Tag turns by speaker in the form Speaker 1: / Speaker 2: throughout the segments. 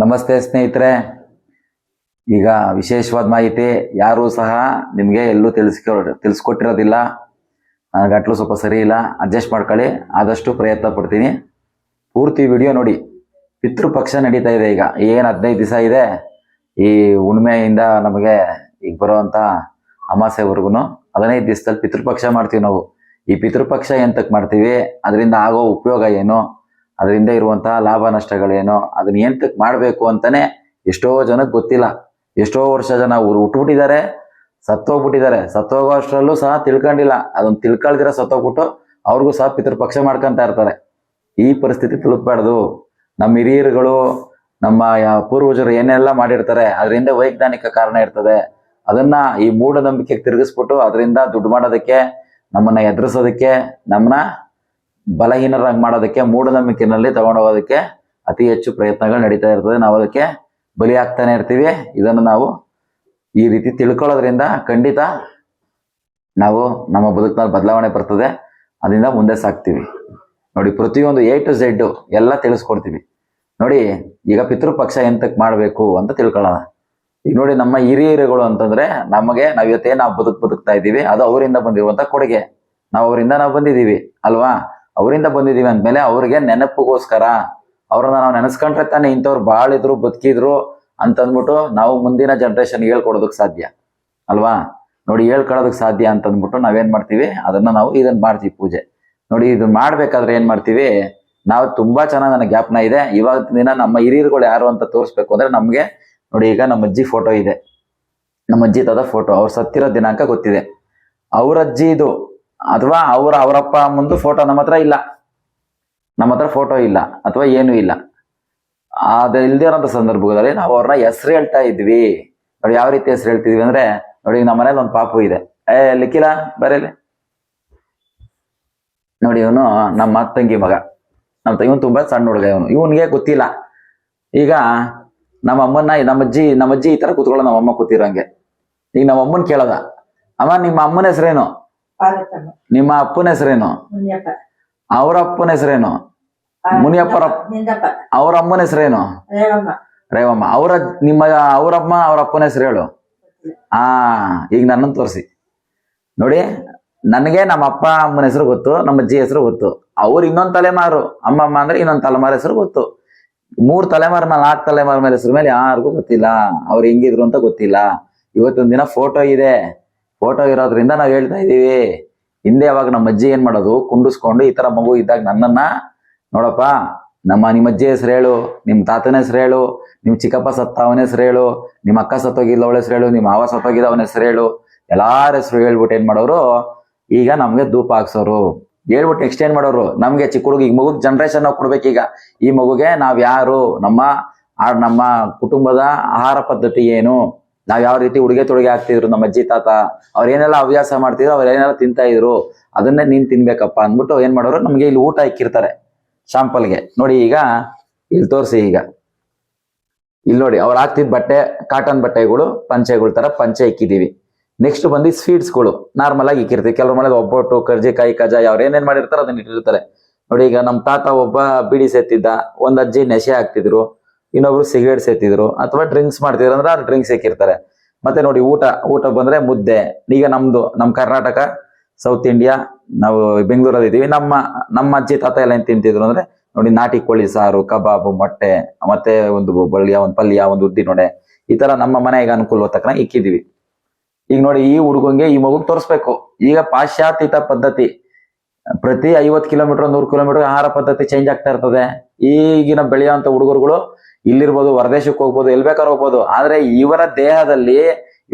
Speaker 1: ನಮಸ್ತೆ ಸ್ನೇಹಿತರೆ. ಈಗ ವಿಶೇಷವಾದ ಮಾಹಿತಿ, ಯಾರೂ ಸಹ ನಿಮಗೆ ಎಲ್ಲೂ ತಿಳಿಸ್ಕೊ, ತಿಳಿಸ್ಕೊಟ್ಟಿರೋದಿಲ್ಲ. ನನಗೆ ಅಟ್ಲು ಸ್ವಲ್ಪ ಸರಿ ಇಲ್ಲ. ಅಡ್ಜಸ್ಟ್ ಮಾಡ್ಕೊಳ್ಳಿ. ಆದಷ್ಟು ಪ್ರಯತ್ನ ಪಡ್ತೀನಿ. ಪೂರ್ತಿ ವಿಡಿಯೋ ನೋಡಿ. ಪಿತೃಪಕ್ಷ ನಡೀತಾ ಇದೆ ಈಗ. ಏನು ಹದಿನೈದು ದಿವಸ ಇದೆ. ಈ ಹುಣ್ಮೆಯಿಂದ ನಮಗೆ ಈಗ ಬರುವಂಥ ಅಮಾಸೆವರೆಗೂ ಹದಿನೈದು ದಿವಸದಲ್ಲಿ ಪಿತೃಪಕ್ಷ ಮಾಡ್ತೀವಿ ನಾವು. ಈ ಪಿತೃಪಕ್ಷ ಎಂತಕ್ಕೆ ಮಾಡ್ತೀವಿ? ಅದರಿಂದ ಆಗೋ ಉಪಯೋಗ ಏನು? ಅದರಿಂದ ಇರುವಂತಹ ಲಾಭ ನಷ್ಟಗಳೇನು ಅದನ್ನ ಎಂತಕ್ಕೆ ಮಾಡಬೇಕು ಅಂತಾನೆ ಎಷ್ಟೋ ಜನಕ್ಕೆ ಗೊತ್ತಿಲ್ಲ. ಎಷ್ಟೋ ವರ್ಷ ಜನ ಊರು ಹುಟ್ಬಿಟ್ಟಿದ್ದಾರೆ ಸತ್ತೋಗ್ಬಿಟ್ಟಿದ್ದಾರೆ. ಸತ್ತೋಗೋ ಅಷ್ಟರಲ್ಲೂ ಸಹ ತಿಳ್ಕೊಂಡಿಲ್ಲ. ಅದನ್ನ ತಿಳ್ಕೊಳ್ದಿರ ಸತ್ತೋಗ್ಬಿಟ್ಟು ಅವ್ರಿಗೂ ಸಹ ಪಿತೃಪಕ್ಷ ಮಾಡ್ಕೊಂತ ಇರ್ತಾರೆ. ಈ ಪರಿಸ್ಥಿತಿ ತಲುಪಬಾರ್ದು. ನಮ್ಮ ಹಿರಿಯರುಗಳು, ನಮ್ಮ ಪೂರ್ವಜರು ಏನೆಲ್ಲ ಮಾಡಿರ್ತಾರೆ, ಅದರಿಂದ ವೈಜ್ಞಾನಿಕ ಕಾರಣ ಇರ್ತದೆ. ಅದನ್ನ ಈ ಮೂಢನಂಬಿಕೆಗೆ ತಿರುಗಿಸ್ಬಿಟ್ಟು ಅದರಿಂದ ದುಡ್ಡು ಮಾಡೋದಕ್ಕೆ, ನಮ್ಮನ್ನ ಎದುರಿಸೋದಕ್ಕೆ ನಮ್ಮನ್ನ ಬಲಹೀನರಾಗಿ ಮಾಡೋದಕ್ಕೆ ಮೂಢನಂಬಿಕೆನಲ್ಲಿ ತಗೊಂಡೋಗೋದಕ್ಕೆ ಅತಿ ಹೆಚ್ಚು ಪ್ರಯತ್ನಗಳು ನಡೀತಾ ಇರ್ತದೆ. ನಾವು ಅದಕ್ಕೆ ಬಲಿಯಾಗ್ತಾನೆ ಇರ್ತೀವಿ. ಇದನ್ನು ನಾವು ಈ ರೀತಿ ತಿಳ್ಕೊಳ್ಳೋದ್ರಿಂದ ಖಂಡಿತ ನಾವು ನಮ್ಮ ಬದುಕಿನಲ್ಲಿ ಬದಲಾವಣೆ ಬರ್ತದೆ. ಅದರಿಂದ ಮುಂದೆ ಸಾಕ್ತೀವಿ. ನೋಡಿ, ಪ್ರತಿಯೊಂದು ಎ ಟು ಝೆಡ್ ಎಲ್ಲ ತಿಳಿಸ್ಕೊಡ್ತೀವಿ. ನೋಡಿ, ಈಗ ಪಿತೃಪಕ್ಷ ಎಂತಕ್ಕೆ ಮಾಡಬೇಕು ಅಂತ ತಿಳ್ಕೊಳ್ಳೋಣ. ಈಗ ನೋಡಿ, ನಮ್ಮ ಹಿರಿಯರುಗಳು ಅಂತಂದ್ರೆ ನಮಗೆ ನಾವ್ ಇವತ್ತೇ ನಾವು ಬದುಕ್ ಬದುಕ್ತಾ ಇದ್ದೀವಿ. ಅದು ಅವರಿಂದ ಬಂದಿರುವಂತ ಕೊಡುಗೆ. ನಾವು ಅವರಿಂದ ನಾವು ಬಂದಿದ್ದೀವಿ. ಅಲ್ವಾ? ಅವರಿಂದ ಬಂದಿದ್ದೀವಿ ಅಂದಮೇಲೆ ಅವ್ರಿಗೆ ನೆನಪಿಗೋಸ್ಕರ, ಅವ್ರನ್ನ ನಾವು ನೆನೆಸ್ಕೊಂಡ್ರೆ ತಾನೆ ಇಂಥವ್ರು ಬಾಳಿದ್ರು ಬದುಕಿದ್ರು ಅಂತಂದ್ಬಿಟ್ಟು ನಾವು ಮುಂದಿನ ಜನ್ರೇಷನ್ ಹೇಳ್ಕೊಡೋದಕ್ಕೆ ಸಾಧ್ಯ. ಅಲ್ವಾ? ನೋಡಿ ಹೇಳ್ಕೊಳ್ಳೋದಕ್ಕೆ ಸಾಧ್ಯ ಅಂತಂದ್ಬಿಟ್ಟು ನಾವೇನು ಮಾಡ್ತೀವಿ? ಅದನ್ನ ನಾವು ಇದನ್ನ ಮಾಡ್ತೀವಿ ಪೂಜೆ. ನೋಡಿ ಇದನ್ನ ಮಾಡ್ಬೇಕಾದ್ರೆ ಏನು ಮಾಡ್ತೀವಿ? ನಾವು ತುಂಬಾ ಚೆನ್ನಾಗಿ ನನಗೆ ಜ್ಞಾಪನ ಇದೆ. ಇವಾಗ ದಿನ ನಮ್ಮ ಹಿರಿಯರುಗಳು ಯಾರು ಅಂತ ತೋರಿಸ್ಬೇಕು ಅಂದ್ರೆ ನಮಗೆ, ನೋಡಿ, ಈಗ ನಮ್ಮ ಅಜ್ಜಿ ಫೋಟೋ ಇದೆ. ನಮ್ಮ ಅಜ್ಜಿ ತಾತ ಫೋಟೋ ಅವ್ರು ಸತ್ತಿರೋ ದಿನಾಂಕ ಗೊತ್ತಿದೆ. ಅವ್ರ ಅಜ್ಜಿ ಇದು ಅಥವಾ ಅವ್ರ ಅವರಪ್ಪ ಮುಂದೆ ಫೋಟೋ ನಮ್ಮ ಹತ್ರ ಇಲ್ಲ. ನಮ್ಮ ಹತ್ರ ಫೋಟೋ ಇಲ್ಲ ಅಥವಾ ಏನೂ ಇಲ್ಲ. ಅದು ಇಲ್ದೇ ಇರೋಂಥ ಸಂದರ್ಭದಲ್ಲಿ ನಾವು ಅವ್ರನ್ನ ಹೆಸರು ಹೇಳ್ತಾ ಇದ್ವಿ. ನೋಡಿ ಯಾವ ರೀತಿ ಹೆಸರು ಹೇಳ್ತಿದ್ವಿ ಅಂದ್ರೆ, ನೋಡಿ ನಮ್ಮ ಮನೇಲಿ ಒಂದು ಪಾಪು ಇದೆ. ಏ ಲಿಕ್ಕಿಲ್ಲ ಬರೇಲಿ ನೋಡಿ ಇವನು ನಮ್ಮ ತಂಗಿ ಮಗ. ನಮ್ಮ ಇವನು ತುಂಬಾ ಸಣ್ಣ ಹುಡುಗ ಇವನು. ಇವನಿಗೆ ಗೊತ್ತಿಲ್ಲ. ಈಗ ನಮ್ಮ ಅಮ್ಮನ್ನ, ನಮ್ಮ ಅಜ್ಜಿ ನಮ್ಮ ಅಜ್ಜಿ ಈ ತರ ಕೂತ್ಕೊಳ್ಳೋ ನಮ್ಮ ಅಮ್ಮ ಕೂತಿರಂಗೆ. ಈಗ ನಮ್ಮ ಅಮ್ಮನ್ ಕೇಳದ. ಅಮ್ಮ, ನಿಮ್ಮ ಅಮ್ಮನ ಹೆಸರೇನು?
Speaker 2: ಪಾರ್ವತಮ್ಮ
Speaker 1: ನಿಮ್ಮ ಅಪ್ಪನ ಹೆಸರೇನು?
Speaker 2: ಮುನಿಯಪ್ಪ.
Speaker 1: ಅವರ ಅಪ್ಪನ ಹೆಸರೇನು ಮುನಿಯಪ್ಪರ ಅವರ
Speaker 2: ನಿಂದಪ್ಪ.
Speaker 1: ಅವ್ರ ಅಮ್ಮನ ಹೆಸರೇನು?
Speaker 2: ರೇವಮ್ಮ.
Speaker 1: ರೇವಮ್ಮ. ಅವರ ನಿಮ್ಮ ಅವರಮ್ಮ ಅವ್ರ ಅಪ್ಪನ ಹೆಸರು ಹೇಳು. ಆ ಈಗ ನನ್ನನ್ನು ತೋರಿಸಿ. ನೋಡಿ ನನಗೆ ನಮ್ಮ ಅಪ್ಪ ಅಮ್ಮನ ಹೆಸರು ಗೊತ್ತು ನಮ್ಮ ಅಜ್ಜಿ ಹೆಸರು ಗೊತ್ತು. ಅವ್ರು ಇನ್ನೊಂದು ತಲೆಮಾರು. ಅಮ್ಮಮ್ಮ ಅಂದ್ರೆ ಇನ್ನೊಂದು ತಲೆಮಾರ ಹೆಸರು ಗೊತ್ತು. ಮೂರ್ ತಲೆಮಾರು ಮೇಲೆ ನಾಲ್ಕು ತಲೆಮಾರ ಮೇಲೆ ಹೆಸರು ಮೇಲೆ ಯಾರಿಗೂ ಗೊತ್ತಿಲ್ಲ. ಅವ್ರು ಹೆಂಗಿದ್ರು ಅಂತ ಗೊತ್ತಿಲ್ಲ. ಇವತ್ತೊಂದ್ ದಿನ ಫೋಟೋ ಇದೆ. ಫೋಟೋ ಇರೋದ್ರಿಂದ ನಾವ್ ಹೇಳ್ತಾ ಇದೀವಿ. ಹಿಂದೆ ಅವಾಗ ನಮ್ಮ ಅಜ್ಜಿ ಏನ್ ಮಾಡೋದು? ಕುಂಡಿಸ್ಕೊಂಡು ಈ ತರ ಮಗು ಇದ್ದಾಗ ನನ್ನನ್ನ, ನೋಡಪ್ಪ, ನಮ್ಮ ನಿಮ್ಮ ಅಜ್ಜಿ ಹೆಸರು ಹೇಳು, ನಿಮ್ ತಾತನ ಹೆಸರು ಹೇಳು, ನಿಮ್ ಚಿಕ್ಕಪ್ಪ ಸತ್ತ ಅವನ ಹೆಸರು ಹೇಳು, ನಿಮ್ಮ ಅಕ್ಕ ಸತ್ತೋಗಿಲ್ಲ ಅವಳ ಹೆಸರು ಹೇಳು, ನಿಮ್ಮ ಮಾವ ಸತ್ತೋಗಿದ್ದ ಅವನ ಹೆಸರು ಹೇಳು, ಎಲ್ಲಾರ ಹೆಸರು ಹೇಳ್ಬಿಟ್ಟು ಏನ್ ಮಾಡೋರು? ಈಗ ನಮ್ಗೆ ಧೂಪ ಹಾಕ್ಸೋರು. ಹೇಳ್ಬಿಟ್ಟು ನೆಕ್ಸ್ಟ್ ಏನ್ ಮಾಡೋರು? ನಮ್ಗೆ ಚಿಕ್ಕ ಹುಡುಗ ಈ ಮಗುಗ್ ಜನರೇಷನ್ ನಾವು ಕೊಡ್ಬೇಕೀಗ. ಈ ಮಗುಗೆ ನಾವ್ ಯಾರು? ನಮ್ಮ ನಮ್ಮ ಕುಟುಂಬದ ಆಹಾರ ಪದ್ಧತಿ ಏನು? ನಾವ್ ಯಾವ ರೀತಿ ಉಡುಗೆ ತೊಡುಗೆ ಹಾಕ್ತಿದ್ರು, ನಮ್ಮ ಅಜ್ಜಿ, ತಾತ ಅವ್ರ ಏನೆಲ್ಲ ಹವ್ಯಾಸ ಮಾಡ್ತಿದ್ರು ಅವ್ರ ಏನೆಲ್ಲ ತಿಂತಾ ಇದ್ರು, ಅದನ್ನೇ ನೀನ್ ತಿನ್ಬೇಕಪ್ಪ ಅಂದ್ಬಿಟ್ಟು ಏನ್ ಮಾಡೋರು ನಮ್ಗೆ ಇಲ್ಲಿ ಊಟ ಇಕ್ಕಿರ್ತಾರೆ, ಶಾಂಪಲ್ಗೆ. ನೋಡಿ ಈಗ, ಇಲ್ಲಿ ತೋರಿಸಿ ಈಗ. ಇಲ್ಲಿ ನೋಡಿ, ಅವ್ರು ಹಾಕ್ತಿದ್ ಬಟ್ಟೆ ಕಾಟನ್ ಬಟ್ಟೆಗಳು, ಪಂಚೆಗಳ ತರ ಪಂಚೆ ಇಕ್ಕಿದೀವಿ. ನೆಕ್ಸ್ಟ್ ಬಂದು ಸ್ವೀಟ್ಸ್ಗಳು ನಾರ್ಮಲ್ ಆಗಿ ಇಕ್ಕಿರ್ತೀವಿ. ಕೆಲವ್ರ ಮನೇಲಿ ಒಬ್ಬಟ್ಟು, ಕರ್ಜಿಕಾಯಿ ಕಜಾಯ ಅವ್ರು ಏನೇನ್ ಮಾಡಿರ್ತಾರೆ ಅದನ್ನ ಇಟ್ಟಿರ್ತಾರೆ. ನೋಡಿ ಈಗ ನಮ್ಮ ತಾತ ಒಬ್ಬ ಬಿಡಿ ಸೆತ್ತಿದ್ದ ಒಂದ್ ಅಜ್ಜಿ ನೆಶೆ ಹಾಕ್ತಿದ್ರು. ಇನ್ನೊಬ್ರು ಸಿಗರೇಟ್ ಸೇತಿದ್ರು ಅಥವಾ ಡ್ರಿಂಕ್ಸ್ ಮಾಡ್ತಿದ್ರು ಅಂದ್ರೆ ಅವ್ರು ಡ್ರಿಂಕ್ಸ್ ಇಕ್ಕಿರ್ತಾರೆ ಮತ್ತೆ ನೋಡಿ ಊಟ ಊಟ ಬಂದ್ರೆ ಮುದ್ದೆ. ಈಗ ನಮ್ದು, ನಮ್ ಕರ್ನಾಟಕ ಸೌತ್ ಇಂಡಿಯಾ ನಾವು ಬೆಂಗಳೂರಲ್ಲಿ ಇದೀವಿ ನಮ್ಮ ನಮ್ಮ ಅಜ್ಜಿ, ತಾತ ಎಲ್ಲ ಏನ್ ತಿಂತಿದ್ರು ಅಂದ್ರೆ ನೋಡಿ ನಾಟಿ ಕೋಳಿ ಸಾರು, ಕಬಾಬ್, ಮೊಟ್ಟೆ, ಮತ್ತೆ ಒಂದು ಬಳ್ಳಿಯ ಒಂದು ಪಲ್ಯ, ಒಂದು ಉದ್ದಿನೊಡೆ ಈ ತರ ನಮ್ಮ ಮನೆಗೆ ಅನುಕೂಲ ತಕ್ಕನ ಇಕ್ಕಿದೀವಿ. ಈಗ ನೋಡಿ ಈ ಹುಡುಗಂಗೆ, ಈ ಮಗು ತೋರಿಸ್ಬೇಕು. ಈಗ ಪಾಶ್ಚಾತ್ಯತ ಪದ್ಧತಿ. ಪ್ರತಿ ಐವತ್ ಕಿಲೋಮೀಟರ್ ನೂರು ಕಿಲೋಮೀಟರ್ ಆಹಾರ ಪದ್ಧತಿ ಚೇಂಜ್ ಆಗ್ತಾ ಇರ್ತದೆ. ಈಗಿನ ಬೆಳೆಯುವಂತ ಹುಡುಗರುಗಳು ಇಲ್ಲಿರ್ಬೋದು ಹೊರದೇಶಕ್ಕೆ ಹೋಗ್ಬೋದು, ಎಲ್ಲಿ ಬೇಕಾದ್ರೂ ಹೋಗ್ಬೋದು. ಆದ್ರೆ ಇವರ ದೇಹದಲ್ಲಿ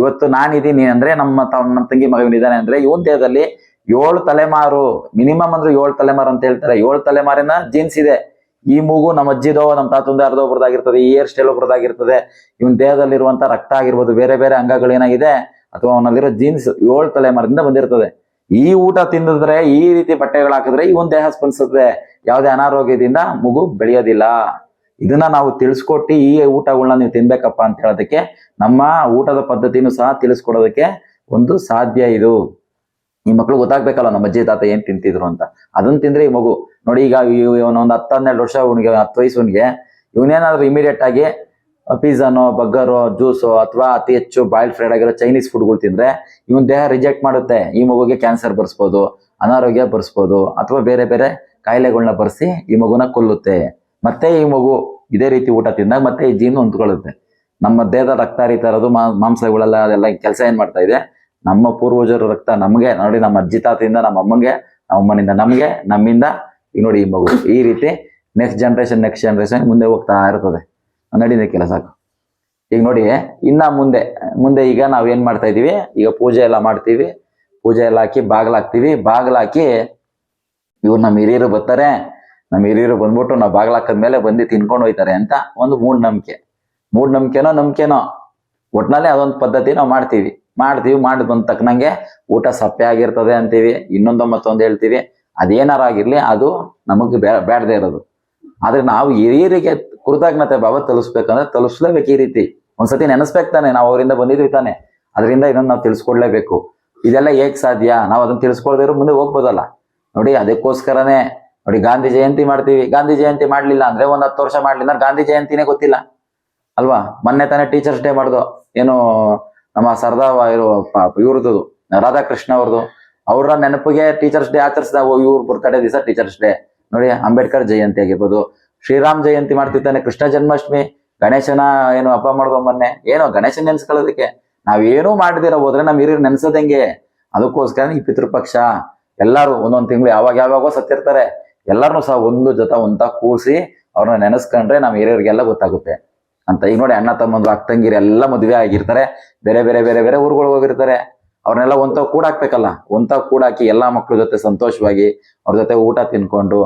Speaker 1: ಇವತ್ತು ನಾನಿದ್ದೀನಿ ಅಂದ್ರೆ ನಮ್ಮ ನಮ್ಮ ತಂಗಿ ಮಗನಿದ್ದಾನೆ ಅಂದ್ರೆ ಇವನ್ ದೇಹದಲ್ಲಿ ಏಳು ತಲೆಮಾರು, ಮಿನಿಮಮ್ ಅಂದ್ರೆ ಏಳು ತಲೆಮಾರು ಅಂತ ಹೇಳ್ತಾರೆ. ಏಳು ತಲೆಮಾರಿನ ಜೀನ್ಸ್ ಇದೆ. ಈ ಮೂಗು ನಮ್ಮ ಅಜ್ಜಿದೋ ನಮ್ಮ ತಾತಂದ ಅರ್ಧ ಒಬ್ರದಾಗಿರ್ತದೆ ಈ ಹೇರ್ ಸ್ಟೈಲ್ ಒಬ್ರದಾಗಿರ್ತದೆ ಇವನ್ ದೇಹದಲ್ಲಿರುವಂತ ರಕ್ತ ಆಗಿರ್ಬೋದು, ಬೇರೆ ಬೇರೆ ಅಂಗಗಳೇನಾಗಿದೆ ಅಥವಾ ಅವನಲ್ಲಿರೋ ಜೀನ್ಸ್ ಏಳು ತಲೆಮಾರಿಂದ ಬಂದಿರ್ತದೆ. ಈ ಊಟ ತಿಂದಿದ್ರೆ, ಈ ರೀತಿ ಬಟ್ಟೆಗಳು ಹಾಕಿದ್ರೆ ಇವನ್ ದೇಹ ಸ್ಪಂದಿಸುತ್ತೆ. ಯಾವುದೇ ಅನಾರೋಗ್ಯದಿಂದ ಮಗು ಬೆಳೆಯೋದಿಲ್ಲ. ಇದನ್ನ ನಾವು ತಿಳಿಸ್ಕೊಟ್ಟು ಈ ಊಟಗಳನ್ನ ನೀವು ತಿನ್ಬೇಕಪ್ಪ ಅಂತ ಹೇಳೋದಕ್ಕೆ ನಮ್ಮ ಊಟದ ಪದ್ಧತಿನೂ ಸಹ ತಿಳಿಸ್ಕೊಡೋದಕ್ಕೆ ಒಂದು ಸಾಧ್ಯ ಇದು. ಈ ಮಕ್ಳು ಗೊತ್ತಾಗ್ಬೇಕಲ್ಲ ನಮ್ಮ ಅಜ್ಜಿ, ತಾತ ಏನ್ ತಿಂತಿದ್ರು ಅಂತ. ಅದನ್ನ ತಿಂದ್ರೆ ಈ ಮಗು, ನೋಡಿ ಈಗ ಒಂದು ಹತ್ತು, ಹನ್ನೆರಡು ವರ್ಷ ಅವನಿಗೆ, ಹತ್ತು ವಯಸ್ಸು ಅವನಿಗೆ, ಇವನೇನಾದ್ರೂ ಇಮಿಡಿಯೇಟ್ ಆಗಿ ಪಿಜ್ಜಾನೋ ಬಗ್ಗರೋ ಜ್ಯೂಸು ಅಥವಾ ಅತಿ ಹೆಚ್ಚು ಬಾಯ್ಲ್ ಫ್ರೈಡ್ ಆಗಿರೋ ಚೈನೀಸ್ ಫುಡ್ಗಳು ತಿಂದ್ರೆ ಇವನ್ ದೇಹ ರಿಜೆಕ್ಟ್ ಮಾಡುತ್ತೆ. ಈ ಮಗುಗೆ ಕ್ಯಾನ್ಸರ್ ಬರ್ಸ್ಬೋದು, ಅನಾರೋಗ್ಯ ಬರ್ಸ್ಬೋದು, ಅಥವಾ ಬೇರೆ ಬೇರೆ ಕಾಯಿಲೆಗಳನ್ನ ಬರ್ಸಿ ಈ ಮಗುನ ಕೊಲ್ಲುತ್ತೆ. ಮತ್ತೆ ಈ ಮಗು ಇದೇ ರೀತಿ ಊಟ ತಿಂದಾಗ ಮತ್ತೆ ಈ ಜೀನು ಹೊಂದ್ಕೊಳ್ಳುತ್ತೆ. ನಮ್ಮ ದೇಹದ ರಕ್ತ ಹರಿತಾ ಇರೋದು ಮಾಂಸಗಳೆಲ್ಲ ಅದೆಲ್ಲ ಕೆಲಸ ಏನ್ ಮಾಡ್ತಾ ಇದೆ? ನಮ್ಮ ಪೂರ್ವಜರ ರಕ್ತ ನಮಗೆ, ನೋಡಿ ನಮ್ಮ ಅಜ್ಜಿ ತಾತಿಯಿಂದ, ನಮ್ಮ ಅಮ್ಮಂಗೆ, ನಮ್ಮ ಅಮ್ಮನಿಂದ ನಮಗೆ, ನಮ್ಮಿಂದ. ಈಗ ನೋಡಿ ಈ ಮಗು, ಈ ರೀತಿ ನೆಕ್ಸ್ಟ್ ಜನ್ರೇಷನ್ ನೆಕ್ಸ್ಟ್ ಜನ್ರೇಷನ್ ಮುಂದೆ ಹೋಗ್ತಾ ಇರ್ತದೆ. ನಡೀದೆ ಕೆಲಸ ಈಗ ನೋಡಿ, ಇನ್ನ ಮುಂದೆ ಮುಂದೆ ಈಗ ನಾವ್ ಏನ್ ಮಾಡ್ತಾ ಇದೀವಿ? ಈಗ ಪೂಜೆ ಎಲ್ಲ ಮಾಡ್ತೀವಿ. ಪೂಜೆ ಎಲ್ಲ ಹಾಕಿ ಬಾಗ್ಲಾಕ್ತಿವಿ ಬಾಗ್ಲಾಕಿ ಇವ್ರು ನಮ್ಮ ಹಿರಿಯರು ಬರ್ತಾರೆ. ನಮ್ಮ ಹಿರಿಯರು ಬಂದ್ಬಿಟ್ಟು ನಾವು ಬಾಗ್ಲಾಕದ್ಮೇಲೆ ಬಂದು ತಿನ್ಕೊಂಡು ಹೋಯ್ತಾರೆ ಅಂತ ಒಂದು ಮೂಢನಂಬಿಕೆ. ಮೂಢನಂಬಿಕೆನೋ ನಂಬಿಕೆನೋ. ಒಟ್ನಲ್ಲಿ ಅದೊಂದು ಪದ್ಧತಿ ನಾವು ಮಾಡ್ತೀವಿ. ಮಾಡ್ತೀವಿ ಮಾಡಿ ಬಂದ ತಕ್ಕನಂಗೆ ಊಟ ಸಪ್ಪೆ ಆಗಿರ್ತದೆ ಅಂತೀವಿ ಇನ್ನೊಂದು ಮತ್ತೊಂದು ಹೇಳ್ತೀವಿ. ಅದೇನಾರ ಆಗಿರಲಿ ಅದು ನಮಗೆ ಬೇಡದೇ ಇರೋದು. ಆದ್ರೆ ನಾವು ಹಿರಿಯರಿಗೆ ಕೃತಜ್ಞತೆ ಭಾವ ತಲುಸ್ಬೇಕಂದ್ರೆ ತಲುಸ್ಲೇಬೇಕು ಈ ರೀತಿ. ಒಂದ್ಸತಿ ನೆನೆಸ್ಬೇಕು ತಾನೆ, ನಾವು ಅವರಿಂದ ಬಂದಿದ್ವಿ ತಾನೆ. ಅದರಿಂದ ಇದನ್ನ ನಾವು ತಿಳಿಸ್ಕೊಡ್ಲೇಬೇಕು. ಇದೆಲ್ಲ ಹೇಗ್ ಸಾಧ್ಯ? ನಾವು ಅದನ್ನ ತಿಳಿಸ್ಕೊಳ್ದಿರೋ ಮುಂದೆ ಹೋಗ್ಬೋದಲ್ಲ. ನೋಡಿ ಅದಕ್ಕೋಸ್ಕರನೇ ನೋಡಿ, ಗಾಂಧಿ ಜಯಂತಿ ಮಾಡ್ತೀವಿ. ಗಾಂಧಿ ಜಯಂತಿ ಮಾಡ್ಲಿಲ್ಲ ಅಂದ್ರೆ ಒಂದ್ ಹತ್ತು ವರ್ಷ ಮಾಡ್ಲಿಲ್ಲ ಅಂದ್ರೆ ಗಾಂಧಿ ಜಯಂತಿನೇ ಗೊತ್ತಿಲ್ಲ. ಅಲ್ವಾ? ಮೊನ್ನೆ ತಾನೇ ಟೀಚರ್ಸ್ ಡೇ ಮಾಡ್ದು. ಏನು ನಮ್ಮ ಸರ್ದಾ ಇರೋ ಇವ್ರದ್ದು ರಾಧಾಕೃಷ್ಣ ಅವ್ರದ್ದು. ಅವ್ರ ನೆನಪಿಗೆ ಟೀಚರ್ಸ್ ಡೇ ಆಚರಿಸಿದ ಇವ್ರ ಬರ್ತಡೇ ದಿವಸ ಟೀಚರ್ಸ್ ಡೇ ನೋಡಿ, ಅಂಬೇಡ್ಕರ್ ಜಯಂತಿ ಆಗಿರ್ಬೋದು. ಶ್ರೀರಾಮ್ ಜಯಂತಿ ಮಾಡ್ತಿರ್ತಾನೆ, ಕೃಷ್ಣ ಜನ್ಮಾಷ್ಟಮಿ, ಗಣೇಶನ ಏನು ಹಬ್ಬ ಮಾಡ್ದೋ ಮೊನ್ನೆ. ಏನೋ ಗಣೇಶನ್ ನೆನ್ಸ್ಕೊಳ್ಳೋದಕ್ಕೆ. ನಾವೇನೂ ಮಾಡದಿರ ಹೋದ್ರೆ ನಮ್ ಹಿರಿಯರು ನೆನ್ಸೋದಂಗೆ ಅದಕ್ಕೋಸ್ಕರ ಈ ಪಿತೃಪಕ್ಷ ಎಲ್ಲಾರು ಒಂದೊಂದ್ ತಿಂಗಳು ಯಾವಾಗ ಯಾವಾಗೋ ಸತ್ತಿರ್ತಾರೆ. ಎಲ್ಲಾರನು ಸಹ ಒಂದು ಜೊತೆ ಒಂತ ಕೂಸಿ ಅವ್ರನ್ನ ನೆನೆಸ್ಕೊಂಡ್ರೆ ನಮ್ ಹಿರಿಯರಿಗೆಲ್ಲ ಗೊತ್ತಾಗುತ್ತೆ. ಅಂತ ಈಗ ನೋಡಿ ಅಣ್ಣ, ತಮ್ಮಂದ್ರು, ಅಕ್ಕ ತಂಗಿರು ಎಲ್ಲ ಮದುವೆ ಆಗಿರ್ತಾರೆ. ಬೇರೆ ಬೇರೆ ಬೇರೆ ಬೇರೆ ಊರುಗಳಿಗೆ ಹೋಗಿರ್ತಾರೆ. ಅವ್ರನ್ನೆಲ್ಲ ಒಂತ ಕೂಡಾಕ್ಬೇಕಲ್ಲ ಒಂತ ಕೂಡಾಕಿ ಎಲ್ಲಾ ಮಕ್ಕಳ ಜೊತೆ ಸಂತೋಷವಾಗಿ ಅವ್ರ ಜೊತೆ ಊಟ ತಿನ್ಕೊಂಡು,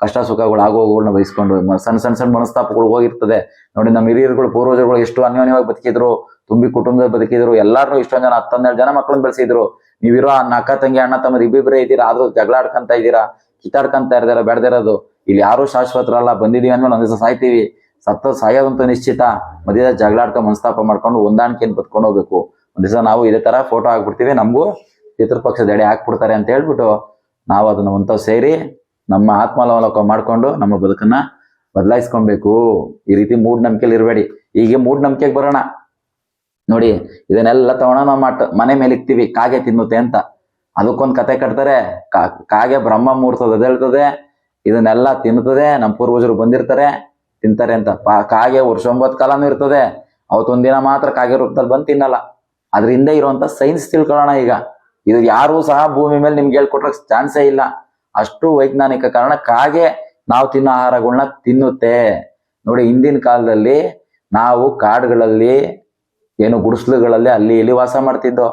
Speaker 1: ಕಷ್ಟ ಸುಖಗಳು ಆಗೋಗಳನ್ನ ಬಯಸ್ಕೊಂಡು ಸಣ್ಣ ಸಣ್ಣ ಸಣ್ಣ ಮನಸ್ತಾಪಗಳು ಹೋಗಿರ್ತದೆ. ನೋಡಿ ನಮ್ಮ ಹಿರಿಯರುಗಳು, ಪೂರ್ವಜರುಗಳು ಎಷ್ಟು ಅನ್ಯೋನ್ಯವಾಗಿ ಬದುಕಿದ್ರು, ತುಂಬಿ ಕುಟುಂಬದ ಬದುಕಿದ್ರು ಎಲ್ಲಾರು ಇಷ್ಟೊಂದು ಜನ ಹತ್ತೊಂದೆರಡು ಜನ ಮಕ್ಕಳನ್ನ ಬೆಳೆಸಿದ್ರು. ನೀವಿರೋ ಅಣ್ಣ, ಅಕ್ಕ, ತಂಗಿ, ಅಣ್ಣ ತಮ್ಮ ಇಬ್ಬಿಬ್ಬರೇ ಇದ್ದೀರಾ? ಆದ್ರೂ ಜಗಳ ಆಡ್ಕೊಂತ ಇದ್ದೀರಾ? ಕಿತ್ತಾಡ್ಕಂತ ಇರ್ದಾರ, ಬೇಡದಿರೋದು. ಇಲ್ಲಿ ಯಾರು ಶಾಶ್ವತರಲ್ಲ, ಬಂದಿದೀವಿ ಅಂದ್ಮೇಲೆ ಒಂದ್ ದಿವಸ ಸಾಯ್ತೀವಿ. ಸತ್ತ ಸಾಯೋದಂತೂ ನಿಶ್ಚಿತ. ಮಧ್ಯದ ಜಗಳ ಆಡ್ಕೊಂಡು ಮನಸ್ತಾಪ ಮಾಡ್ಕೊಂಡು ಹೊಂದಾಣಿಕೆಯನ್ನು ಬತ್ಕೊಂಡು ಹೋಗ್ಬೇಕು. ಒಂದ್ ದಿವಸ ನಾವು ಇದೇ ತರ ಫೋಟೋ ಹಾಕ್ಬಿಡ್ತೀವಿ, ನಮಗೂ ಪಿತೃಪಕ್ಷದ ಎಡೆ ಹಾಕ್ಬಿಡ್ತಾರೆ ಅಂತ ಹೇಳ್ಬಿಟ್ಟು ನಾವು ಅದನ್ನ ಒಂತ ಸೇರಿ ನಮ್ಮ ಆತ್ಮಾವಲೋಕ ಮಾಡ್ಕೊಂಡು ನಮ್ಮ ಬದುಕನ್ನ ಬದಲಾಯಿಸ್ಕೊಬೇಕು. ಈ ರೀತಿ ಮೂಢನಂಬಿಕೆಲಿ ಇರಬೇಡಿ. ಈಗ ಮೂಢನಂಬಿಕೆಗೆ ಬರೋಣ. ನೋಡಿ, ಇದನ್ನೆಲ್ಲ ತಗೊಂಡ ನಾವು ಮನೆ ಮೇಲೆ ಇಕ್ತೀವಿ ಕಾಗೆ ತಿನ್ನುತ್ತೆ ಅಂತ. ಅದಕ್ಕೊಂದ್ ಕತೆ ಕಟ್ತಾರೆ ಕಾಗೆ ಬ್ರಹ್ಮ ಮುಹೂರ್ತದ ಹೇಳ್ತದೆ, ಇದನ್ನೆಲ್ಲ ತಿನ್ನುತ್ತದೆ ನಮ್ಮ ಪೂರ್ವಜರು ಬಂದಿರ್ತಾರೆ, ತಿಂತಾರೆ ಅಂತ. ಕಾಗೆ ವರ್ಷ ಒಂಬತ್ತು ಕಾಲನೂ ಇರ್ತದೆ, ಅವತ್ತೊಂದಿನ ಮಾತ್ರ ಕಾಗೆ ರೂಪದಲ್ಲಿ ಬಂದು ತಿನ್ನಲ್ಲ. ಅದ್ರ ಹಿಂದೆ ಇರುವಂತ ಸೈನ್ಸ್ ತಿಳ್ಕೊಳ್ಳೋಣ ಈಗ. ಇದು ಯಾರು ಸಹ ಭೂಮಿ ಮೇಲೆ ನಿಮ್ಗೆ ಹೇಳ್ಕೊಟ್ರಕ್ ಚಾನ್ಸೇ ಇಲ್ಲ. ಅಷ್ಟು ವೈಜ್ಞಾನಿಕ ಕಾರಣ ಕಾಗೆ ನಾವು ತಿನ್ನೋ ಆಹಾರಗಳನ್ನ ತಿನ್ನುತ್ತೆ. ನೋಡಿ, ಹಿಂದಿನ ಕಾಲದಲ್ಲಿ ನಾವು ಕಾಡುಗಳಲ್ಲಿ, ಏನು ಗುಡಿಸ್ಲುಗಳಲ್ಲಿ ಅಲ್ಲಿ ಇಲ್ಲಿ ವಾಸ ಮಾಡ್ತಿದ್ದೋ,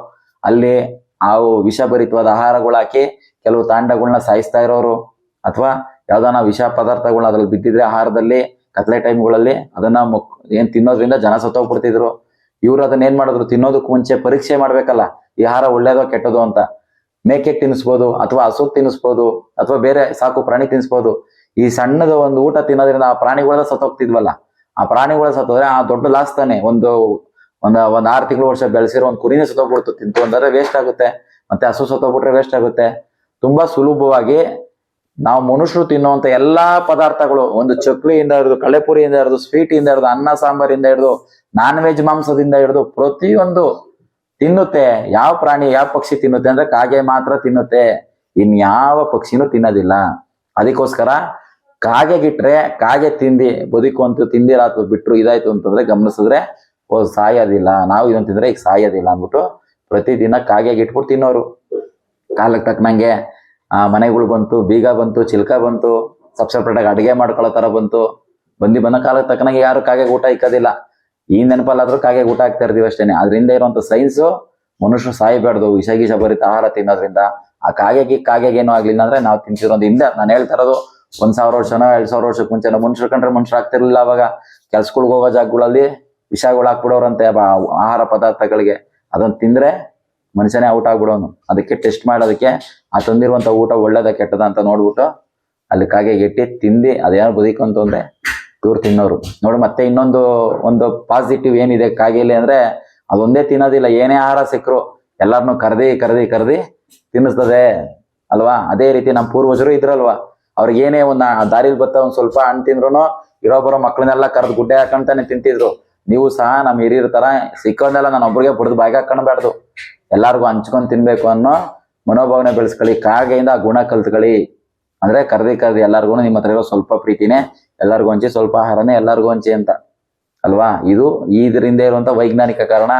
Speaker 1: ಅಲ್ಲಿ ಅವು ವಿಷಭರಿತವಾದ ಆಹಾರಗಳು ಹಾಕಿ ಕೆಲವು ತಾಂಡಗಳನ್ನ ಸಾಯಿಸ್ತಾ ಇರೋರು. ಅಥವಾ ಯಾವ್ದಾನ ವಿಷ ಪದಾರ್ಥಗಳನ್ನ ಅದ್ರಲ್ಲಿ ಬಿದ್ದಿದ್ರೆ ಆಹಾರದಲ್ಲಿ, ಕತ್ಲೆ ಟೈಮ್ಗಳಲ್ಲಿ ಅದನ್ನ ಮುಕ್ ಏನ್ ತಿನ್ನೋದ್ರಿಂದ ಜನ ಸತ್ತೋಗ್ಬಿಡ್ತಿದ್ರು. ಇವ್ರು ಅದನ್ನ ಏನ್ ಮಾಡಿದ್ರು? ತಿನ್ನೋದಕ್ಕೂ ಮುಂಚೆ ಪರೀಕ್ಷೆ ಮಾಡ್ಬೇಕಲ್ಲ, ಈ ಆಹಾರ ಒಳ್ಳೇದೋ ಕೆಟ್ಟದೋ ಅಂತ. ಮೇಕೆ ತಿನ್ನಿಸ್ಬೋದು, ಅಥವಾ ಹಸು ತಿನ್ನಿಸ್ಬೋದು, ಅಥವಾ ಬೇರೆ ಸಾಕು ಪ್ರಾಣಿ ತಿನ್ನಿಸ್ಬೋದು. ಈ ಸಣ್ಣದ ಒಂದು ಊಟ ತಿನ್ನೋದ್ರಿಂದ ಆ ಪ್ರಾಣಿಗಳ ಸತ್ತೋಗ್ತಿದ್ವಲ್ಲ, ಆ ಪ್ರಾಣಿಗಳ ಸತ್ತೋದ್ರೆ ಆ ದೊಡ್ಡ ಲಾಸ್ ತಾನೆ. ಒಂದು ಒಂದ್ ಒಂದ್ ಆರು ತಿಂಗಳು ವರ್ಷ ಬೆಳೆಸಿರೋ ಒಂದು ಕುರಿನೇ ಸತ್ತೋಗ್ಬಿಡ್ತು. ತಿಂತು ಅಂದ್ರೆ ವೇಸ್ಟ್ ಆಗುತ್ತೆ. ಮತ್ತೆ ಹಸು ಸತ್ತೋಗ್ಬಿಟ್ರೆ ವೇಸ್ಟ್ ಆಗುತ್ತೆ. ತುಂಬಾ ಸುಲಭವಾಗಿ ನಾವು ಮನುಷ್ಯರು ತಿನ್ನುವಂತ ಎಲ್ಲಾ ಪದಾರ್ಥಗಳು, ಒಂದು ಚಕ್ಲಿಯಿಂದ ಹಿಡಿದು, ಕಳೆಪುರಿಯಿಂದ ಹಿಡಿದು ಸ್ವೀಟ್ ಇಂದ ಹಿಡಿದು, ಅನ್ನ ಸಾಂಬಾರಿಂದ ಹಿಡಿದು ನಾನ್ ವೆಜ್ ಮಾಂಸದಿಂದ ಹಿಡಿದು ಪ್ರತಿಯೊಂದು ತಿನ್ನುತ್ತೆ. ಯಾವ ಪ್ರಾಣಿ, ಯಾವ ಪಕ್ಷಿ ತಿನ್ನುತ್ತೆ ಅಂದ್ರೆ ಕಾಗೆ ಮಾತ್ರ ತಿನ್ನುತ್ತೆ. ಇನ್ಯಾವ ಪಕ್ಷಿನೂ ತಿನ್ನೋದಿಲ್ಲ. ಅದಕ್ಕೋಸ್ಕರ ಕಾಗೆಗಿಟ್ರೆ ಕಾಗೆ ತಿಂದಿ ಬದುಕುವಂತೂ ತಿಂದಿರ ಅಥವಾ ಬಿಟ್ರು ಇದಾಯ್ತು ಅಂತಂದ್ರೆ ಗಮನಿಸಿದ್ರೆ ಓ, ಸಾಯೋದಿಲ್ಲ, ನಾವು ಇದನ್ನ ತಿಂದ್ರೆ ಈಗ ಸಾಯೋದಿಲ್ಲ ಅಂದ್ಬಿಟ್ಟು ಪ್ರತಿದಿನ ಕಾಗೆಗೆ ಇಟ್ಬಿಟ್ಟು ತಿನ್ನೋರು. ಕಾಲಕ್ಕೆ ತಕ್ಕನಂಗೆ, ಆ, ಮನೆಗಳು ಬಂತು, ಬೀಗ ಬಂತು, ಚಿಲ್ಕ ಬಂತು ಸಬ್ ಸಪ್ರೇಟ್ ಆಗಿ ಅಡುಗೆ ಮಾಡ್ಕೊಳ್ಳೋ ತರ ಬಂತು. ಬಂದಿ ಬಂದ ಕಾಲಕ್ಕೆ ತಕ್ಕನಂಗೆ ಯಾರು ಕಾಗೆಗೆ ಊಟ ಇಕ್ಕೋದಿಲ್ಲ. ಈ ನೆನಪಲ್ಲಾದರೂ ಕಾಗೆಗೆ ಊಟ ಹಾಕ್ತಾ ಇರ್ತೀವಿ ಅಷ್ಟೇನೆ. ಅದರಿಂದ ಇರುವಂಥ ಸೈನ್ಸ್ ಮನುಷ್ಯರು ಸಾಯಬಾರ್ದು, ವಿಷ ಗೀಷ ಬರೀತ ಆಹಾರ ತಿನ್ನೋದ್ರಿಂದ. ಆ ಕಾಗೆಗೆ ಕಾಗೆಗೆ ಆಗಲಿಲ್ಲ ಆಗ್ಲಿಲ್ಲ ಅಂದ್ರೆ ನಾವು ತಿಂತಿರೋದು ಹಿಂದೆ. ನಾನು ಹೇಳ್ತಾ ಇರೋದು, ಒಂದ್ ಸಾವಿರ ವರ್ಷನೋ, ಎರಡ್ ಸಾವಿರ ವರ್ಷಕ್ಕೆ ಮುಂಚೆನೋ ಮನುಷ್ಯರು ಕಂಡ್ರೆ ಮನುಷ್ಯರು ಆಗ್ತಿರ್ಲಿಲ್ಲ ಅವಾಗ. ಕೆಲ್ಸಗಳಿಗೆ ಹೋಗೋ ಜಾಗಗಳಲ್ಲಿ ವಿಷಗಳು ಹಾಕ್ಬಿಡೋರಂತೆ, ಬ- ಆಹಾರ ಪದಾರ್ಥಗಳಿಗೆ. ಅದನ್ನ ತಿಂದ್ರೆ ಮನುಷ್ಯನೇ ಔಟ್ ಆಗ್ಬಿಡೋನು. ಅದಕ್ಕೆ ಟೆಸ್ಟ್ ಮಾಡೋದಕ್ಕೆ ಆ ತಂದಿರುವಂತ ಊಟ ಒಳ್ಳೇದ ಕೆಟ್ಟದ ಅಂತ ನೋಡ್ಬಿಟ್ಟು ಅಲ್ಲಿ ಕಾಗೆ ಎಟ್ಟಿ ತಿಂದಿ ಅದೇನೋ ಬದುಕಂತ ಅಂದ್ರೆ ಇವ್ರು ತಿನ್ನೋರು. ನೋಡು, ಮತ್ತೆ ಇನ್ನೊಂದು, ಒಂದು ಪಾಸಿಟಿವ್ ಏನಿದೆ ಕಾಗೆಲಿ ಅಂದ್ರೆ ಅದೊಂದೇ ತಿನ್ನೋದಿಲ್ಲ. ಏನೇ ಆಹಾರ ಸಿಕ್ಕರು ಎಲ್ಲಾರನು ಕರೆದಿ ಕರೆದಿ ಕರೆದಿ ತಿನ್ನಿಸ್ತದೆ, ಅಲ್ವಾ? ಅದೇ ರೀತಿ ನಮ್ಮ ಪೂರ್ವಜರು ಇದ್ರಲ್ವಾ? ಅವ್ರಿಗೆ ಏನೇ ಒಂದ್ ದಾರಿಲಿ ಬರ್ತಾ ಒಂದ್ ಸ್ವಲ್ಪ ಹಣ್ಣು ತಿಂದ್ರು ಇರೋ ಬರೋ ಮಕ್ಕಳನ್ನೆಲ್ಲ ಕರೆದು ಗುಡ್ಡೆ ಹಾಕೊಂತಾನೆ ತಿಂತಿದ್ರು. ನೀವು ಸಹ ನಮ್ಮ ಹಿರಿಯರ ತರ ಸಿಕ್ಕೊಂಡೆಲ್ಲ ನಾನು ಒಬ್ರಿಗೆ ಬಡ್ದು ಬಾಯಿಗೆ ಹಾಕೊಂಡ್ಬಾರ್ದು. ಎಲ್ಲಾರ್ಗು ಹಂಚ್ಕೊಂಡ್ ತಿನ್ಬೇಕು ಅನ್ನೋ ಮನೋಭಾವನೆ ಬೆಳೆಸ್ಕೊಳ್ಳಿ, ಕಾಗೆಯಿಂದ ಗುಣ ಕಲ್ತ್ಕೊಳ್ಳಿ. ಅಂದ್ರೆ ಕರ್ದಿ ಕರ್ದಿ ಎಲ್ಲಾರ್ಗು ನಿಮ್ಮ ಹತ್ರ ಇರೋ ಸ್ವಲ್ಪ ಪ್ರೀತಿನೇ, ಎಲ್ಲರಿಗೂ ಹಂಚಿ ಸ್ವಲ್ಪ ಆಹಾರನೇ ಎಲ್ಲರಿಗೂ ಹಂಚಿ ಅಂತ. ಅಲ್ವಾ? ಇದು ಇದರಿಂದ ಇರುವಂತ ವೈಜ್ಞಾನಿಕ ಕಾರಣ.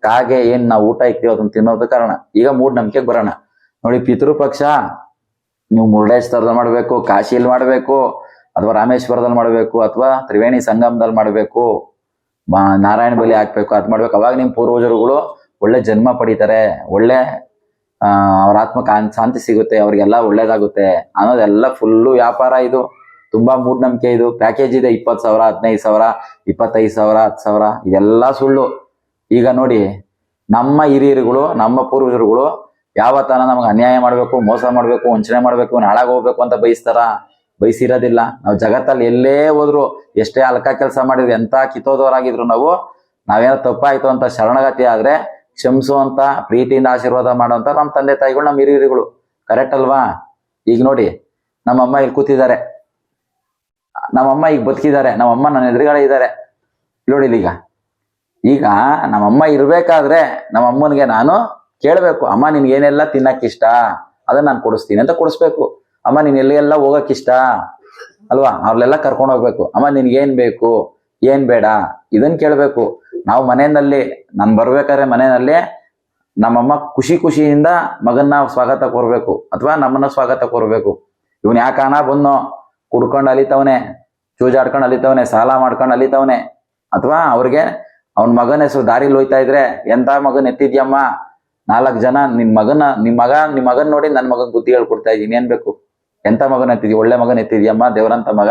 Speaker 1: ಕಾಗೆ ಏನ್ ನಾವು ಊಟ ಇಕ್ತೀವಿ ಅದನ್ನ ತಿನ್ನೋದು ಕಾರಣ. ಈಗ ಮೂಡ್ ನಂಬಿಕೆಗೆ ಬರೋಣ. ನೋಡಿ, ಪಿತೃಪಕ್ಷ, ನೀವು ಮುರುಡೇಶ್ವರದಲ್ಲಿ ಮಾಡಬೇಕು ಕಾಶಿಯಲ್ಲಿ ಮಾಡಬೇಕು, ಅಥವಾ ರಾಮೇಶ್ವರದಲ್ಲಿ ಮಾಡಬೇಕು, ಅಥವಾ ತ್ರಿವೇಣಿ ಸಂಗಮದಲ್ಲಿ ಮಾಡಬೇಕು. ನಾರಾಯಣ ಬಲಿ ಹಾಕ್ಬೇಕು, ಅದ್ ಮಾಡ್ಬೇಕು. ಅವಾಗ ನಿಮ್ಮ ಪೂರ್ವಜರುಗಳು ಒಳ್ಳೆ ಜನ್ಮ ಪಡಿತಾರೆ, ಒಳ್ಳೆ ಅವ್ರ ಆತ್ಮಕ್ಕೆ ಆನ್- ಶಾಂತಿ ಸಿಗುತ್ತೆ, ಅವ್ರಿಗೆಲ್ಲ ಒಳ್ಳೇದಾಗುತ್ತೆ ಅನ್ನೋದೆಲ್ಲ ಫುಲ್ಲು ವ್ಯಾಪಾರ ಇದು. ತುಂಬಾ ಮೂಢನಂಬಿಕೆ ಇದು. ಪ್ಯಾಕೇಜ್ ಇದೆ ಇಪ್ಪತ್ತು ಸಾವಿರ, ಹದಿನೈದು ಸಾವಿರ, ಇಪ್ಪತ್ತೈದು ಸಾವಿರ, ಹತ್ತು ಸಾವಿರ, ಇದೆಲ್ಲ ಸುಳ್ಳು. ಈಗ ನೋಡಿ, ನಮ್ಮ ಹಿರಿಯರುಗಳು, ನಮ್ಮ ಪೂರ್ವಜರುಗಳು ಯಾವ ತರ ನಮಗೆ ಅನ್ಯಾಯ ಮಾಡಬೇಕು, ಮೋಸ ಮಾಡಬೇಕು, ವಂಚನೆ ಮಾಡಬೇಕು, ನಾಳಾಗ ಹೋಗ್ಬೇಕು ಅಂತ ಬಯಸ್ತಾರ? ಬಯಸಿರೋದಿಲ್ಲ. ನಾವು ಜಗತ್ತಲ್ಲಿ ಎಲ್ಲೇ ಹೋದ್ರು ಎಷ್ಟೇ ಅಲ್ಕ ಕೆಲಸ ಮಾಡಿದ್ರು, ಎಂತ ಕಿತ್ತೋದವರಾಗಿದ್ರು ನಾವು, ನಾವೇನೋ ತಪ್ಪಾಯ್ತು ಅಂತ ಶರಣಗತಿ ಆದ್ರೆ ಕ್ಷಮಿಸುವಂತ ಪ್ರೀತಿಯಿಂದ ಆಶೀರ್ವಾದ ಮಾಡುವಂತ ನಮ್ಮ ತಂದೆ ತಾಯಿಗಳು, ನಮ್ಮ ಹಿರಿಯರುಗಳು. ಕರೆಕ್ಟ್ ಅಲ್ವಾ? ಈಗ ನೋಡಿ ನಮ್ಮಮ್ಮ ಇಲ್ಲಿ ಕೂತಿದ್ದಾರೆ. ನಮ್ಮಮ್ಮ ಈಗ ಬದುಕಿದ್ದಾರೆ. ನಮ್ಮಮ್ಮ ನನ್ನ ಎದುರುಗಡೆ ಇದ್ದಾರೆ. ನೋಡಿ ಈಗ. ಈಗ ನಮ್ಮಮ್ಮ ಇರ್ಬೇಕಾದ್ರೆ ನಮ್ಮಮ್ಮನಿಗೆ ನಾನು ಕೇಳಬೇಕು, ಅಮ್ಮ ನಿನ್ಗೆ ಏನೆಲ್ಲ ತಿನ್ನಕ್ಕಿಷ್ಟ ಅದನ್ನ ನಾನು ಕೊಡಿಸ್ತೀನಿ ಅಂತ ಕೊಡಿಸ್ಬೇಕು. ಅಮ್ಮ, ನೀನ್ ಎಲ್ಲಿ ಎಲ್ಲ ಹೋಗಕ್ ಇಷ್ಟ? ಅಲ್ವಾ? ಅವ್ರಲ್ಲೆಲ್ಲ ಕರ್ಕೊಂಡು ಹೋಗ್ಬೇಕು. ಅಮ್ಮ, ನಿನ್ಗೆ ಏನ್ ಬೇಕು? ಏನ್ ಬೇಡ? ಇದನ್ನ ಕೇಳ್ಬೇಕು. ನಾವು ಮನೆಯಲ್ಲಿ, ನಾನು ಬರ್ಬೇಕಾದ್ರೆ ಮನೆಯಲ್ಲಿ ನಮ್ಮಮ್ಮ ಖುಷಿ ಖುಷಿಯಿಂದ ಮಗನ್ನ ಸ್ವಾಗತ ಕೋರ್ಬೇಕು. ಅಥವಾ ನಮ್ಮನ್ನ ಸ್ವಾಗತ ಕೋರ್ಬೇಕು. ಇವನ್ ಯಾಕಾನ ಬಂದು ಕುಡ್ಕೊಂಡು ಅಲಿತವನೆ. ಚೂಜಾಡ್ಕೊಂಡು ಅಲಿತವನೆ. ಸಾಲ ಮಾಡ್ಕೊಂಡು ಅಲಿತವನೆ. ಅಥವಾ ಅವ್ರಿಗೆ ಅವನ್ ಮಗನ ಹೆಸರು ದಾರಿಲಿ ಹೋಯ್ತಾ ಇದ್ರೆ, ಎಂತ ಮಗನ್ ಎತ್ತಿದ್ಯಮ್ಮ? ನಾಲ್ಕು ಜನ ನಿನ್ ಮಗನ ನಿಮ್ ಮಗ ನಿಮ್ ಮಗನ್ ನೋಡಿ ನನ್ ಮಗನ್ ಬುದ್ಧಿ ಹೇಳ್ಕೊಡ್ತಾ ಇದೀನಿ ಏನ್ ಬೇಕು? ಎಂತ ಮಗನ ಎತ್ತಿದ್ಯ? ಒಳ್ಳೆ ಮಗನ ಎತ್ತಿದ್ಯಮ್ಮ ದೇವರಂತ ಮಗ,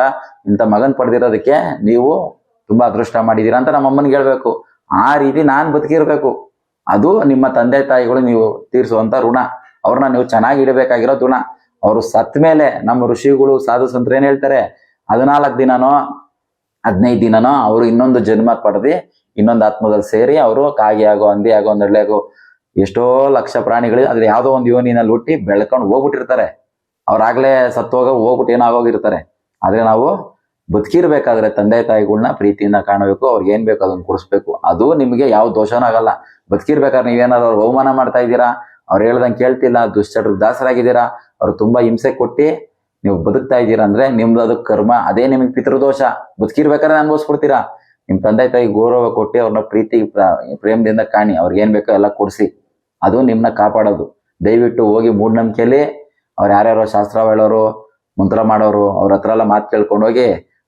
Speaker 1: ಇಂಥ ಮಗನ್ ಪಡೆದಿರೋದಕ್ಕೆ ನೀವು ತುಂಬಾ ಅದೃಷ್ಟ ಮಾಡಿದೀರಾ ಅಂತ ನಮ್ಮ ಅಮ್ಮನಿಗೆ ಹೇಳ್ಬೇಕು. ಆ ರೀತಿ ನಾನ್ ಬದುಕಿರ್ಬೇಕು. ಅದು ನಿಮ್ಮ ತಂದೆ ತಾಯಿಗಳು ನೀವು ತೀರಿಸುವಂತ ಋಣ. ಅವ್ರನ್ನ ನೀವು ಚೆನ್ನಾಗಿ ಇಡಬೇಕಾಗಿರೋ ಋಣ. ಅವರು ಸತ್ ಮೇಲೆ ನಮ್ಮ ಋಷಿಗಳು, ಸಾಧು ಸಂತರು ಏನ್ ಹೇಳ್ತಾರೆ? ಹದಿನಾಲ್ಕು ದಿನನೋ, ಹದಿನೈದು ದಿನನೋ ಅವರು ಇನ್ನೊಂದು ಜನ್ಮ ಪಡೆದು ಇನ್ನೊಂದು ಆತ್ಮದಲ್ಲಿ ಸೇರಿ ಅವರು ಕಾಗೆ ಆಗೋ, ಹಂದಿ ಆಗೋ ಒಂದೊಳ್ಳೆಗೋ ಎಷ್ಟೋ ಲಕ್ಷ ಪ್ರಾಣಿಗಳು ಅದ್ರ ಯಾವುದೋ ಒಂದು ಯೋನಿನಲ್ಲಿ ಹುಟ್ಟಿ ಬೆಳ್ಕೊಂಡು ಹೋಗ್ಬಿಟ್ಟಿರ್ತಾರೆ. ಅವ್ರಾಗ್ಲೇ ಸತ್ತೋಗ ಹೋಗ್ಬಿಟ್ಟು ಏನಾಗೋಗಿರ್ತಾರೆ. ಆದ್ರೆ ನಾವು ಬದುಕಿರ್ಬೇಕಾದ್ರೆ ತಂದೆ ತಾಯಿಗಳನ್ನ ಪ್ರೀತಿಯಿಂದ ಕಾಣಬೇಕು, ಅವ್ರಿಗೆ ಏನ್ ಬೇಕು ಅದನ್ನ ಕೊಡಿಸ್ಬೇಕು. ಅದು ನಿಮಗೆ ಯಾವ ದೋಷನೂ ಆಗಲ್ಲ. ಬದುಕಿರ್ಬೇಕಾದ್ರೆ ನೀವೇನಾದ್ರು ಅವ್ರು ಅವಮಾನ ಮಾಡ್ತಾ ಇದ್ದೀರಾ? ಅವ್ರು ಹೇಳ್ದಂಗೆ ಕೇಳ್ತಿಲ್ಲ, ದುಶ್ಚಟರು ದಾಸರಾಗಿದ್ದೀರಾ? ಅವ್ರು ತುಂಬಾ ಹಿಂಸೆ ಕೊಟ್ಟಿ ನೀವು ಬದುಕ್ತಾ ಇದ್ದೀರಾ ಅಂದ್ರೆ ನಿಮ್ದು ಅದು ಕರ್ಮ, ಅದೇ ನಿಮಗೆ ಪಿತೃದೋಷ. ಬದುಕಿರ್ಬೇಕಾದ್ರೆ ಅನ್ಭವಿಸ್ಬಿಡ್ತೀರಾ? ನಿಮ್ ತಂದೆ ತಾಯಿ ಗೌರವ ಕೊಟ್ಟು ಅವ್ರನ್ನ ಪ್ರೀತಿ, ಪ್ರ- ಪ್ರೇಮದಿಂದ ಕಾಣಿ, ಅವ್ರಿಗೆ ಏನ್ ಬೇಕೋ ಎಲ್ಲ ಕೊಡಿಸಿ. ಅದು ನಿಮ್ಮನ್ನ ಕಾಪಾಡೋದು. ದಯವಿಟ್ಟು ಹೋಗಿ ಮೂಢನಂಬಿಕೆಯಲ್ಲಿ ಅವ್ರು ಯಾರ್ಯಾರು ಶಾಸ್ತ್ರ ಹೇಳೋರು ಮಂತ್ರ ಮಾಡೋರು, ಅವ್ರ ಹತ್ರ ಎಲ್ಲ ಮಾತು ಕೇಳ್ಕೊಂಡು ಹೋಗಿ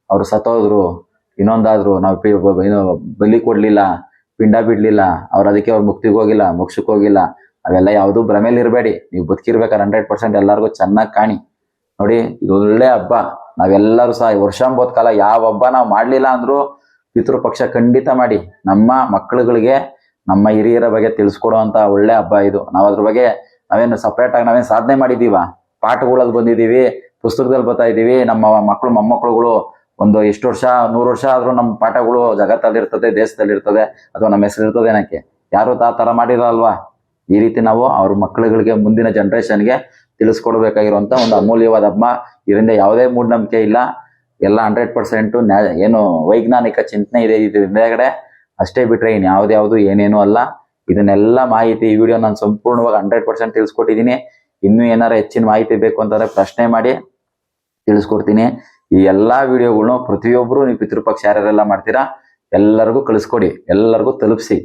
Speaker 1: ಅವ್ರು ಸತ್ತೋದ್ರು. ಇನ್ನೊಂದಾದ್ರು ನಾವು ಬಲಿ ಕೊಡ್ಲಿಲ್ಲ, ಪಿಂಡ ಬಿಡ್ಲಿಲ್ಲ, ಅವ್ರ ಅದಕ್ಕೆ ಅವ್ರ ಮುಕ್ತಿಗೆ ಹೋಗಿಲ್ಲ ಮೋಕ್ಷಕ್ಕೆ ಹೋಗಿಲ್ಲ. ಅವೆಲ್ಲ ಯಾವುದು ಭ್ರಮೇಲಿ ಇರಬೇಡಿ. ನೀವು ಬದುಕಿರ್ಬೇಕಾದ್ರೆ ಹಂಡ್ರೆಡ್ ಪರ್ಸೆಂಟ್ ಎಲ್ಲರಿಗೂ ಚೆನ್ನಾಗಿ ಕಾಣಿ. ನೋಡಿ, ಇದು ಒಳ್ಳೆ ಹಬ್ಬ. ನಾವೆಲ್ಲರೂ ಸಹ ವರ್ಷಾಂಬೋದ್ ಕಾಲ ಯಾವ ಹಬ್ಬ ನಾವು ಮಾಡ್ಲಿಲ್ಲ ಅಂದ್ರೂ ಪಿತೃಪಕ್ಷ ಖಂಡಿತ ಮಾಡಿ. ನಮ್ಮ ಮಕ್ಕಳುಗಳಿಗೆ ನಮ್ಮ ಹಿರಿಯರ ಬಗ್ಗೆ ತಿಳಿಸ್ಕೊಡುವಂತ ಒಳ್ಳೆ ಹಬ್ಬ ಇದು. ನಾವು ಅದ್ರ ಬಗ್ಗೆ ನಾವೇನು ಸಪ್ರೇಟ್ ಆಗಿ ನಾವೇನು ಸಾಧನೆ ಮಾಡಿದೀವ ಪಾಠಗಳಲ್ಲಿ ಬಂದಿದೀವಿ ಪುಸ್ತಕದಲ್ಲಿ ಬರ್ತಾ ಇದ್ದೀವಿ ನಮ್ಮ ಮಕ್ಕಳು ಮೊಮ್ಮಕ್ಕಳುಗಳು ಒಂದು ಎಷ್ಟು ವರ್ಷ, ನೂರು ವರ್ಷ ಆದ್ರೂ ನಮ್ಮ ಪಾಠಗಳು ಜಗತ್ತಲ್ಲಿ ಇರ್ತದೆ, ದೇಶದಲ್ಲಿ ಇರ್ತದೆ, ಅಥವಾ ನಮ್ಮ ಹೆಸರು ಇರ್ತದೆ ಏನಕ್ಕೆ? ಯಾರು ಆ ಥರ ಮಾಡಿರಲ್ವಾ ಈ ರೀತಿ ನಾವು ಅವ್ರ ಮಕ್ಕಳುಗಳಿಗೆ ಮುಂದಿನ ಜನ್ರೇಷನ್ಗೆ ತಿಳಿಸ್ಕೊಡ್ಬೇಕಾಗಿರುವಂತ ಒಂದು ಅಮೂಲ್ಯವಾದ ಹಬ್ಬ. ಇದರಿಂದ ಯಾವುದೇ ಮೂಢನಂಬಿಕೆ ಇಲ್ಲ. ಎಲ್ಲ ಹಂಡ್ರೆಡ್ ಪರ್ಸೆಂಟ್ ಏನು ವೈಜ್ಞಾನಿಕ ಚಿಂತನೆ ಇದೆ ಇದ್ರ ಹಿಂದೆಗಡೆ. ಅಷ್ಟೇ ಬಿಟ್ರೆ ಇನ್ ಯಾವ್ದ್ಯಾವ್ದು ಏನೇನು ಅಲ್ಲ. ಇದನ್ನೆಲ್ಲ ಮಾಹಿತಿ ಈ ವಿಡಿಯೋ ನಾನು ಸಂಪೂರ್ಣವಾಗಿ ಹಂಡ್ರೆಡ್ ಪರ್ಸೆಂಟ್ ತಿಳಿಸ್ಕೊಟ್ಟಿದ್ದೀನಿ. ಇನ್ನೂ ಏನಾರ ಹೆಚ್ಚಿನ ಮಾಹಿತಿ ಬೇಕು ಅಂತಂದ್ರೆ ಪ್ರಶ್ನೆ ಮಾಡಿ ತಿಳಿಸ್ಕೊಡ್ತೀನಿ. ಈ ಎಲ್ಲಾ ವಿಡಿಯೋಗಳನ್ನು ಪ್ರತಿಯೊಬ್ರು ನೀವು ಪಿತೃಪಕ್ಷ ಯಾರ್ಯಾರೆಲ್ಲ ಮಾಡ್ತೀರಾ, ಎಲ್ಲರಿಗೂ ಕಳಿಸ್ಕೊಡಿ, ಎಲ್ಲರಿಗೂ ತಲುಪಿಸಿ.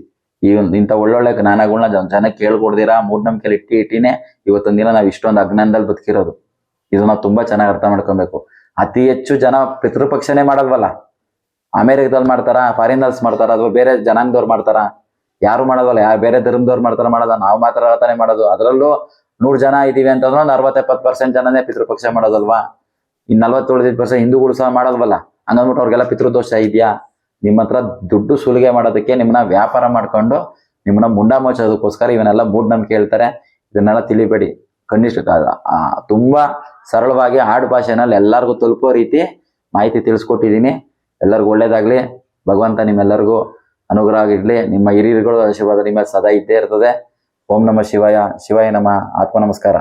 Speaker 1: ಈ ಒಂದು ಇಂಥ ಒಳ್ಳೊಳ್ಳೆ ಜ್ಞಾನಗಳನ್ನ ಜನ ಕೇಳ್ಕೊಡ್ದಿರಾ ಮೂಢನಂಬಿಕೆಯಲ್ಲಿ ಇಟ್ಟಿ ಇಟ್ಟಿನೇ ಇವತ್ತೊಂದು ದಿನ ನಾವು ಇಷ್ಟೊಂದು ಅಜ್ಞಾನದಲ್ಲಿ ಬದುಕಿರೋದು. ಇದು ನಾವು ತುಂಬಾ ಚೆನ್ನಾಗಿ ಅರ್ಥ ಮಾಡ್ಕೊಬೇಕು. ಅತಿ ಹೆಚ್ಚು ಜನ ಪಿತೃಪಕ್ಷನೇ ಮಾಡಲ್ವಲ್ಲ? ಅಮೆರಿಕದಲ್ಲಿ ಮಾಡ್ತಾರ, ಫಾರಿನರ್ಸ್ ಮಾಡ್ತಾರ, ಅಥವಾ ಬೇರೆ ಜನಾಂಗದವ್ರು ಮಾಡ್ತಾರ? ಯಾರು ಮಾಡೋದಲ್ಲ ಯಾರು ಬೇರೆ ಧರ್ಮದವ್ರು ಮಾಡ್ತಾರ ಮಾಡೋದ ನಾವು ಮಾತ್ರ ಮಾಡೋದು. ಅದರಲ್ಲೂ ನೂರ್ ಜನ ಇದೀವಿ ಅಂತಂದ್ರೆ ಒಂದು ಅರವತ್ತ ಎಪ್ಪತ್ತು ಪರ್ಸೆಂಟ್ ಜನನೇ ಪಿತೃಪಕ್ಷ ಮಾಡೋದಲ್ವಾ? ಇನ್ ನಲ್ವತ್ತು ಉಳಿದಿದ್ದ ಪರ್ಸೆಂಟ್ ಹಿಂದೂಗಳು ಸಹ ಮಾಡೋದಲ್ವಲ್ಲ? ಹಂಗಂದ್ಬಿಟ್ಟು ಅವ್ರಿಗೆಲ್ಲ ಪಿತೃದೋಷ ಇದೆಯಾ? ನಿಮ್ಮ ಹತ್ರ ದುಡ್ಡು ಸುಲಿಗೆ ಮಾಡೋದಕ್ಕೆ ನಿಮ್ಮನ್ನ ವ್ಯಾಪಾರ ಮಾಡ್ಕೊಂಡು ನಿಮ್ಮನ್ನ ಮುಂಡ ಮೋಚೋದಕ್ಕೋಸ್ಕರ ಇವನ್ನೆಲ್ಲ ಮೂಢನಂಬಿಕೆ ಹೇಳ್ತಾರೆ. ಇದನ್ನೆಲ್ಲ ತಿಳಿಬೇಡಿ. ಕನಿಷ್ಠ ತುಂಬಾ ಸರಳವಾಗಿ ಆಡು ಭಾಷೆನಲ್ಲಿ ಎಲ್ಲರಿಗೂ ತಲುಪೋ ರೀತಿ ಮಾಹಿತಿ ತಿಳಿಸ್ಕೊಟ್ಟಿದ್ದೀನಿ. ಎಲ್ಲರಿಗೂ ಒಳ್ಳೇದಾಗ್ಲಿ. ಭಗವಂತ ನಿಮ್ಮೆಲ್ಲರಿಗೂ ಅನುಗ್ರಹ ಆಗಿರ್ಲಿ. ನಿಮ್ಮ ಹಿರಿಯರುಗಳು, ಆಶೀರ್ವಾದ ನಿಮ್ಮ ಸದಾ ಇದ್ದೇ ಇರ್ತದೆ. ಓಂ ನಮ ಶಿವಾಯ ಶಿವಾಯ ನಮ ಆತ್ಮ ನಮಸ್ಕಾರ.